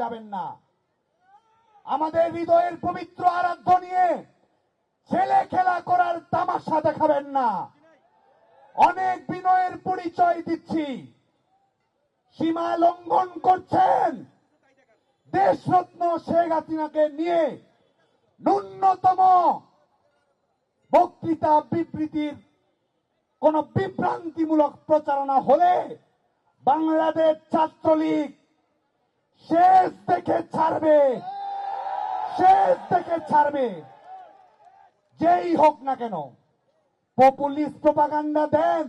যাবেন না। আমাদের হৃদয়ের পবিত্র আরাধ্য নিয়ে ছেলে খেলা করার তামাশা দেখাবেন না। অনেক বিনয়ের পরিচয় দিচ্ছি। সীমা লঙ্ঘন করছেন। দেশরত্ন শেখ হাসিনাকে নিয়ে ন্যূনতম বক্তৃতা বিবৃতির কোন বিভ্রান্তিমূলক প্রচারণা হলে বাংলাদেশ ছাত্রলীগ শেষ দেখে ছাড়বে। শেষ দেখে ছাড়বে। যেই হোক না কেন, পপুলিস্ট প্রপাগান্ডা দেন,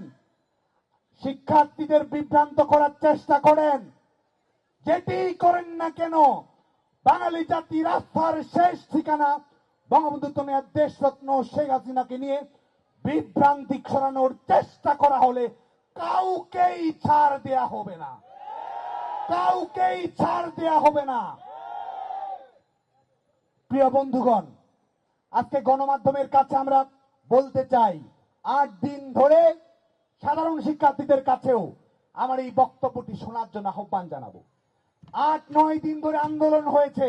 শিক্ষার্থীদের বিভ্রান্ত করার চেষ্টা করেন। যেটি করেন না কেন, বাঙালি জাতি রাস্তার শেষ ঠিকানা বঙ্গবন্ধু তমিয়ার দেশরত্ন শেখ হাসিনাকে নিয়ে বিভ্রান্তি ছড়ানোর চেষ্টা করা হলে কাউকেই ছাড় দেয়া হবে না। কাউকেই ছাড় দেয়া হবে না। প্রিয় বন্ধুগণ, আজকে গণমাধ্যমের কাছে আমরা বলতে চাই, আট দিন ধরে সাধারণ শিক্ষার্থীদের কাছেও আমার এই বক্তব্যটি শোনার জন্য আহ্বান জানাব। আট, নয় দিন ধরে আন্দোলন হয়েছে,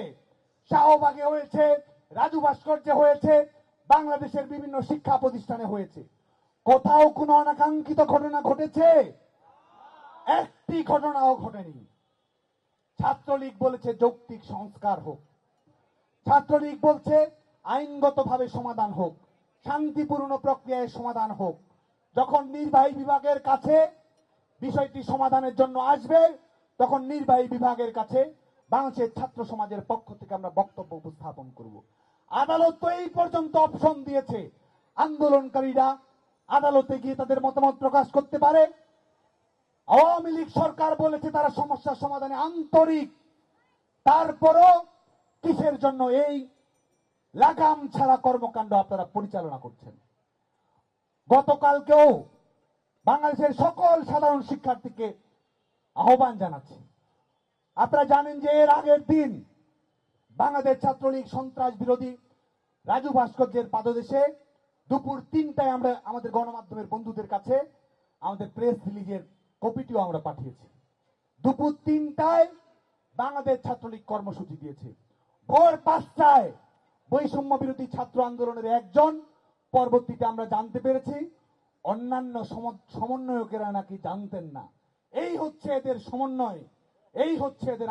শাহবাগে হয়েছে, রাজু ভাস্কর্যে হয়েছে, বাংলাদেশের বিভিন্ন শিক্ষা প্রতিষ্ঠানে হয়েছে। কোথাও কোনো অনাকাঙ্ক্ষিত ঘটনা ঘটেছে? একটি ঘটনাও ঘটেনি। ছাত্রলীগ বলেছে যৌক্তিক সংস্কার হোক। ছাত্রলীগ বলছে আইনগতভাবে সমাধান হোক, শান্তিপূর্ণ প্রক্রিয়ায় সমাধান হোক। যখন নির্বাহী বিভাগের কাছে বিষয়টি সমাধানের জন্য আসবে, তখন নির্বাহী বিভাগের কাছে বাংলাদেশের ছাত্র সমাজের পক্ষ থেকে আমরা বক্তব্য উপস্থাপন করব। আদালত তো এই পর্যন্ত অপশন দিয়েছে। আন্দোলনকারীরা আদালতে গিয়ে তাদের মতামত প্রকাশ করতে পারে। আওয়ামী লীগ সরকার বলেছে তারা সমস্যার সমাধানে আন্তরিক। তারপরও কিসের জন্য এই লাগাম ছাড়া কর্মকাণ্ড আপনারা পরিচালনা করছেন? গতকালকেও বাংলাদেশের সকল সাধারণ শিক্ষার্থীকে আহ্বান জানাচ্ছি। আপনারা জানেন যে এর আগের দিন বাংলাদেশ ছাত্রলীগ সন্ত্রাস বিরোধী রাজু ভাস্কর্যের পাদদেশে দুপুর তিনটায় আমরা আমাদের গণমাধ্যমের বন্ধুদের কাছে, আমাদের প্রেস রিলিজের কপিটিও আমরা পাঠিয়েছি। দুপুর তিনটায় বাংলাদেশ ছাত্রলীগ কর্মসূচি দিয়েছে। ভোর পাঁচটায় বৈষম্য বিরোধী ছাত্র আন্দোলনের একজন, পরবর্তীতে আমরা জানতে পেরেছি, অন্যান্য সম- সমন্বয়কেরা নাকি জানতেন না। এই হচ্ছে এদের সমন্বয়, এই হচ্ছে এদের